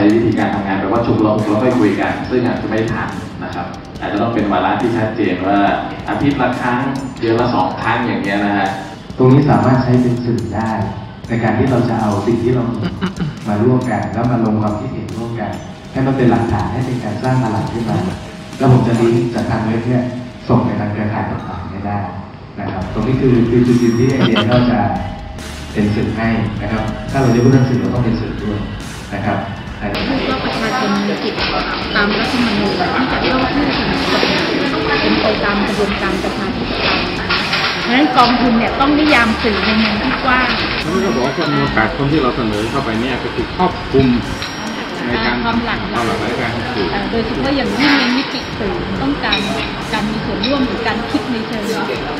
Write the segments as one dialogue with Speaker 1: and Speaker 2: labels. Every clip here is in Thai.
Speaker 1: ช้วิธีการทำงานแบบว่าชุมลงแล้วค่อยคุยกัน ซึ่งอาจจะไม่ทันนะครับ อาจจะต้องเป็นวาระที่ชัดเจนว่าอาทิตย์ละครั้งเดือนละสองครั้งอย่างเงี้ยนะฮะ
Speaker 2: ตรงนี้สามารถใช้เป็นสื่อได้ ในการที่เราจะเอาสิ่งที่เรามีมาร่วมกันแล้วมาลงความคิดเห็นร่วมกัน ให้มันเป็นหลักฐานให้เป็นการสร้างตลาดขึ้นมาแล้วผมจะลิงก์จากทางเว็บเนี่ยส่งไปทางเครือข่ายต่างๆได้นะครับ ตรงนี้คือคือจุดยืนที่ไอเดียก็จะเป็นสื่อให้นะครับ ถ้าเราจะพูดเรื่องสื่อเราต้องเป็นสื่อด้วยนะครับ
Speaker 3: พูดว่าประชาชนมีสิทธิ์ตามรัฐธรรมนูญที่จะเข้าชื่อสนับสนุนเป็นไปตามกระบวนการประชาธิปไตยเพราะฉะนั้นกองทุนเนี่ยต้องนิยามสื่อในมุมที่กว้าง
Speaker 4: แล้วก็บอกว่าจำนวนแปดคนที่เราเสนอเข้าไปเนี่ยก็คือครอบคลุม ในการ
Speaker 3: ความหลากหลาย
Speaker 4: ความหลากหลายการสื่อ
Speaker 3: เอ่อโดยเฉพาะอย่างยิ่งในมิติสื่อต้องการการมีส่วนร่วมหรือการคิดในเชิง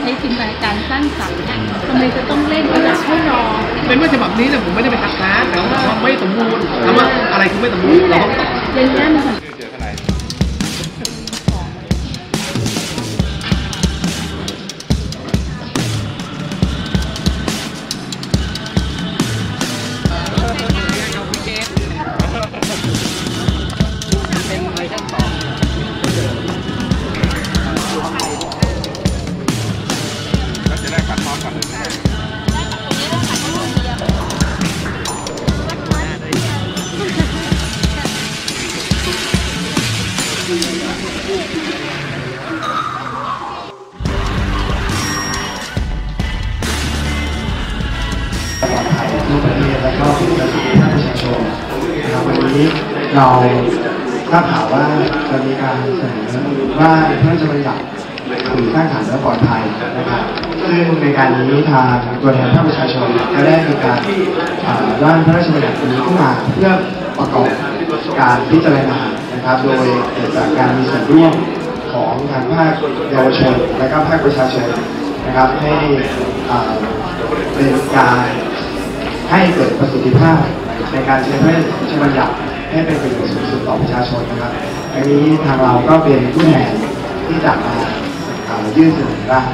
Speaker 3: ใช้จินตนาการสร้างสรรค์ทำไมจะต้องเล่นอยากให้รอ
Speaker 5: ในเมื่อฉบับนี้เนี่ยผมไม่ได้ไปทักท้านแต่ว่าไม่สมบูรณ์ถามว่าอะไรคือไม่สมบูรณ์เราต้องตอบ
Speaker 3: อย่างนี้นมัน
Speaker 6: และก็ผู้ประสบภาคประชาชนนะครับวันนี้เราทราบข่าวว่าจะมีการเสนอว่าพระราชบัญญัติสื่อสร้างสรรค์และปลอดภัยนะครับซึ่งในการนี้ทางตัวแทนภาคประชาชนก็ได้มีการอ่าร่างพระราชบัญญัตินี้ขึ้นมาเพื่อประกอบการพิจารณานะครับ โดยเกิดจากการมีส่วนร่วมของทางภาคเยาวชนและก็ภาคประชาชนนะครับให้เป็นการ ให้เกิดประสิทธิภาพในการใช้พระราชบัญญัติให้เป็นประโยชน์สูงสุดต่อประชาชนนะครับอันนี้ทางเราก็เป็นผู้แทนที่จะมายื่นเสนอร่าง